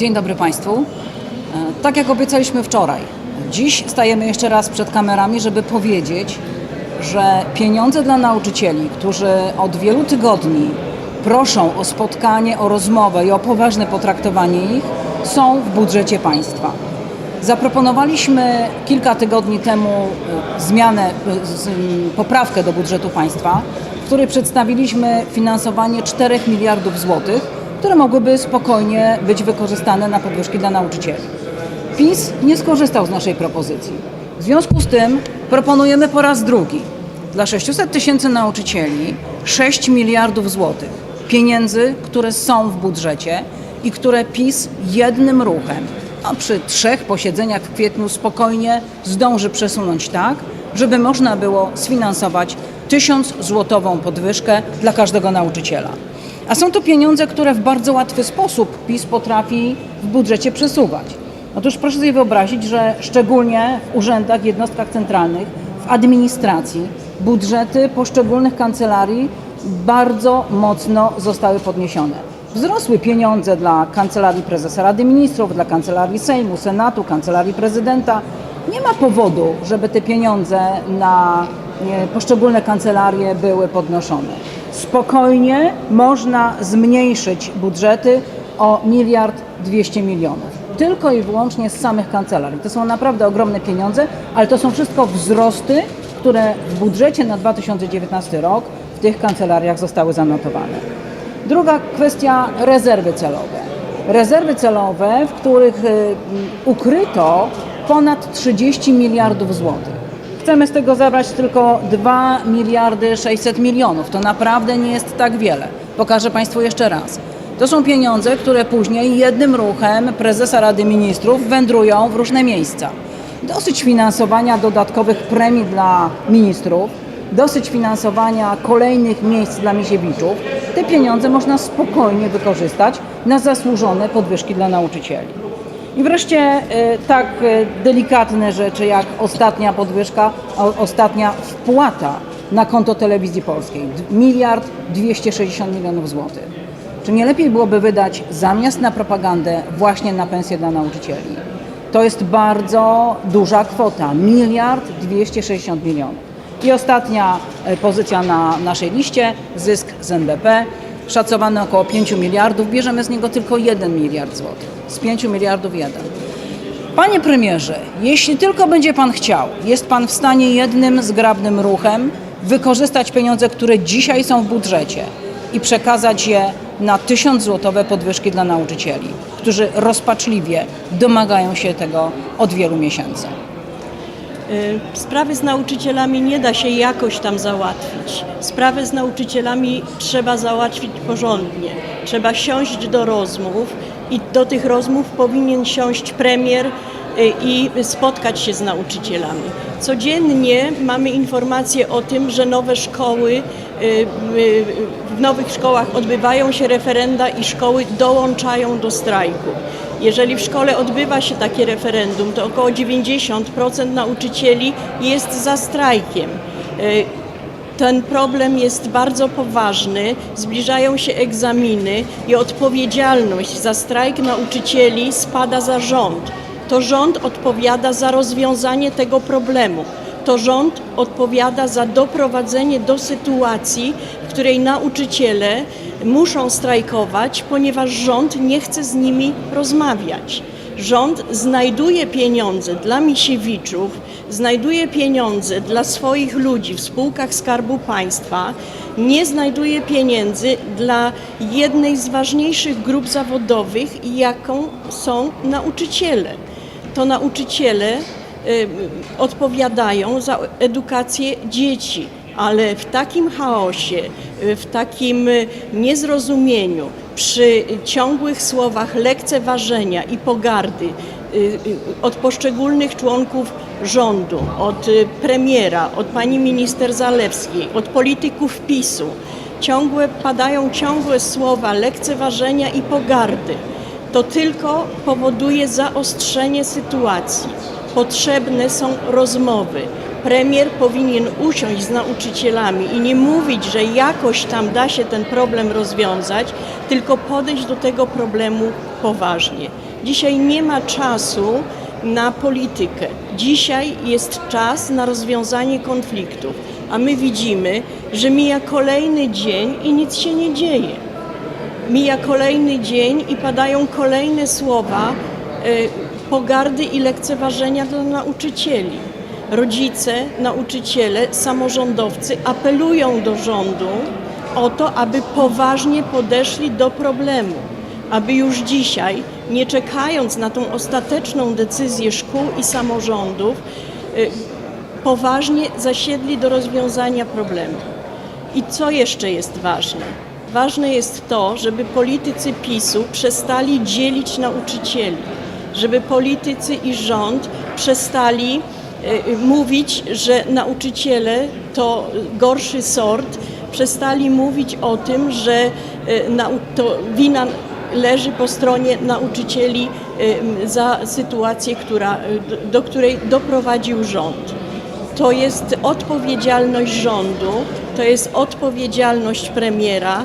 Dzień dobry Państwu. E, Tak jak obiecaliśmy wczoraj, dziś stajemy jeszcze raz przed kamerami, żeby powiedzieć, że pieniądze dla nauczycieli, którzy od wielu tygodni proszą o spotkanie, o rozmowę i o poważne potraktowanie ich, są w budżecie państwa. Zaproponowaliśmy kilka tygodni temu e, zmianę, e, poprawkę do budżetu państwa, w której przedstawiliśmy finansowanie 4 miliardów złotych, które mogłyby spokojnie być wykorzystane na podwyżki dla nauczycieli. PiS nie skorzystał z naszej propozycji. W związku z tym proponujemy po raz drugi dla 600 tysięcy nauczycieli 6 miliardów złotych pieniędzy, które są w budżecie i które PiS jednym ruchem, a przy trzech posiedzeniach w kwietniu spokojnie zdąży przesunąć tak, żeby można było sfinansować 1000 złotową podwyżkę dla każdego nauczyciela. A są to pieniądze, które w bardzo łatwy sposób PiS potrafi w budżecie przesuwać. Otóż proszę sobie wyobrazić, że szczególnie w urzędach, jednostkach centralnych, w administracji, budżety poszczególnych kancelarii bardzo mocno zostały podniesione. Wzrosły pieniądze dla Kancelarii Prezesa Rady Ministrów, dla Kancelarii Sejmu, Senatu, Kancelarii Prezydenta. Nie ma powodu, żeby te pieniądze na nie, poszczególne kancelarie były podnoszone. Spokojnie można zmniejszyć budżety o miliard 200 milionów. Tylko i wyłącznie z samych kancelarii. To są naprawdę ogromne pieniądze, ale to są wszystko wzrosty, które w budżecie na 2019 rok w tych kancelariach zostały zanotowane. Druga kwestia rezerwy celowe. Rezerwy celowe, w których y, ukryto ponad 30 miliardów złotych. Chcemy z tego zabrać tylko 2 miliardy 600 milionów. To naprawdę nie jest tak wiele. Pokażę Państwu jeszcze raz. To są pieniądze, które później jednym ruchem prezesa Rady Ministrów wędrują w różne miejsca. Dosyć finansowania dodatkowych premii dla ministrów, dosyć finansowania kolejnych miejsc dla Misiewiczów. Te pieniądze można spokojnie wykorzystać na zasłużone podwyżki dla nauczycieli. I wreszcie e, tak e, delikatne rzeczy jak ostatnia podwyżka, ostatnia wpłata na konto telewizji polskiej. Miliard 260 milionów złotych. Czy nie lepiej byłoby wydać zamiast na propagandę właśnie na pensje dla nauczycieli? To jest bardzo duża kwota. Miliard 260 milionów. I ostatnia e, pozycja na naszej liście, zysk z NBP, szacowany około 5 miliardów, bierzemy z niego tylko 1 miliard złotych. Z 5 miliardów 1. Panie premierze, jeśli tylko będzie pan chciał, jest pan w stanie jednym zgrabnym ruchem wykorzystać pieniądze, które dzisiaj są w budżecie i przekazać je na 1000 złotowe podwyżki dla nauczycieli, którzy rozpaczliwie domagają się tego od wielu miesięcy. Y, Sprawy z nauczycielami nie da się jakoś tam załatwić. Sprawy z nauczycielami trzeba załatwić porządnie. Trzeba siąść do rozmów i do tych rozmów powinien siąść premier y, i spotkać się z nauczycielami. Codziennie mamy informacje o tym, że nowe szkoły, y, y, w nowych szkołach odbywają się referenda i szkoły dołączają do strajku. Jeżeli w szkole odbywa się takie referendum, to około 90% nauczycieli jest za strajkiem. Ten problem jest bardzo poważny, zbliżają się egzaminy i odpowiedzialność za strajk nauczycieli spada za rząd. To rząd odpowiada za rozwiązanie tego problemu. To rząd odpowiada za doprowadzenie do sytuacji, w której nauczyciele muszą strajkować, ponieważ rząd nie chce z nimi rozmawiać. Rząd znajduje pieniądze dla Misiewiczów, znajduje pieniądze dla swoich ludzi w spółkach Skarbu Państwa, nie znajduje pieniędzy dla jednej z ważniejszych grup zawodowych, jaką są nauczyciele. To nauczyciele y, odpowiadają za edukację dzieci, ale w takim chaosie, y, w takim y, niezrozumieniu, przy ciągłych słowach lekceważenia i pogardy y, y, od poszczególnych członków rządu, od y, premiera, od pani minister Zalewskiej, od polityków PiSu, ciągłe padają ciągłe słowa lekceważenia i pogardy to tylko powoduje zaostrzenie sytuacji. Potrzebne są rozmowy. Premier powinien usiąść z nauczycielami i nie mówić, że jakoś tam da się ten problem rozwiązać, tylko podejść do tego problemu poważnie. Dzisiaj nie ma czasu na politykę. Dzisiaj jest czas na rozwiązanie konfliktów, a my widzimy, że mija kolejny dzień i nic się nie dzieje. Mija kolejny dzień i padają kolejne słowa y, pogardy i lekceważenia dla nauczycieli. Rodzice, nauczyciele, samorządowcy apelują do rządu o to, aby poważnie podeszli do problemu, aby już dzisiaj, nie czekając na tą ostateczną decyzję szkół i samorządów, y, poważnie zasiedli do rozwiązania problemu. I co jeszcze jest ważne? Ważne jest to, żeby politycy PiSu przestali dzielić nauczycieli, żeby politycy i rząd przestali mówić, że nauczyciele to gorszy sort, przestali mówić o tym, że nau- to wina leży po stronie nauczycieli za sytuację, która, do której doprowadził rząd to jest odpowiedzialność rządu, to jest odpowiedzialność premiera.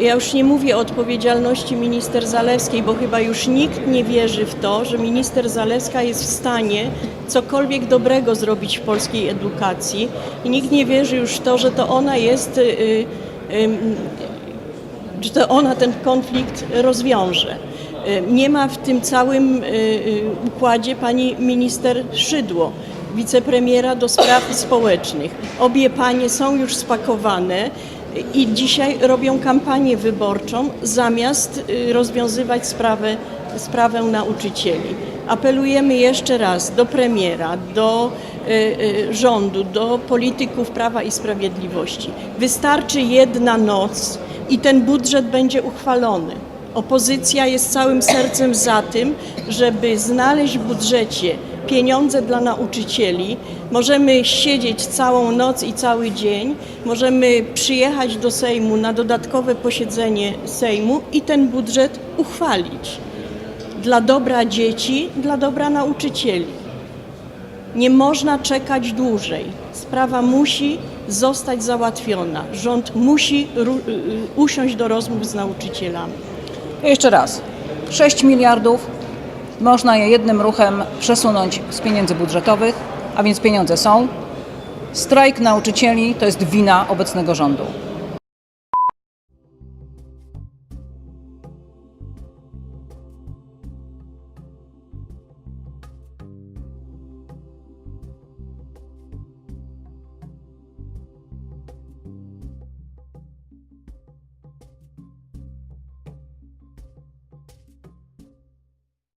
Ja już nie mówię o odpowiedzialności minister Zalewskiej, bo chyba już nikt nie wierzy w to, że minister Zalewska jest w stanie cokolwiek dobrego zrobić w polskiej edukacji i nikt nie wierzy już w to, że to ona jest, y, y, że to ona ten konflikt rozwiąże. Y, Nie ma w tym całym układzie pani minister Szydło, wicepremiera do spraw społecznych. Obie panie są już spakowane i dzisiaj robią kampanię wyborczą zamiast y, rozwiązywać sprawę, sprawę nauczycieli. Apelujemy jeszcze raz do premiera, do y, y, rządu, do polityków Prawa i Sprawiedliwości. Wystarczy jedna noc i ten budżet będzie uchwalony. Opozycja jest całym sercem za tym, żeby znaleźć w budżecie pieniądze dla nauczycieli. Możemy siedzieć całą noc i cały dzień, możemy przyjechać do Sejmu na dodatkowe posiedzenie Sejmu i ten budżet uchwalić. Dla dobra dzieci, dla dobra nauczycieli. Nie można czekać dłużej. Sprawa musi zostać załatwiona. Rząd musi y, usiąść do rozmów z nauczycielami. Jeszcze raz. 6 miliardów można je jednym ruchem przesunąć z pieniędzy budżetowych, a więc pieniądze są. Strajk nauczycieli to jest wina obecnego rządu.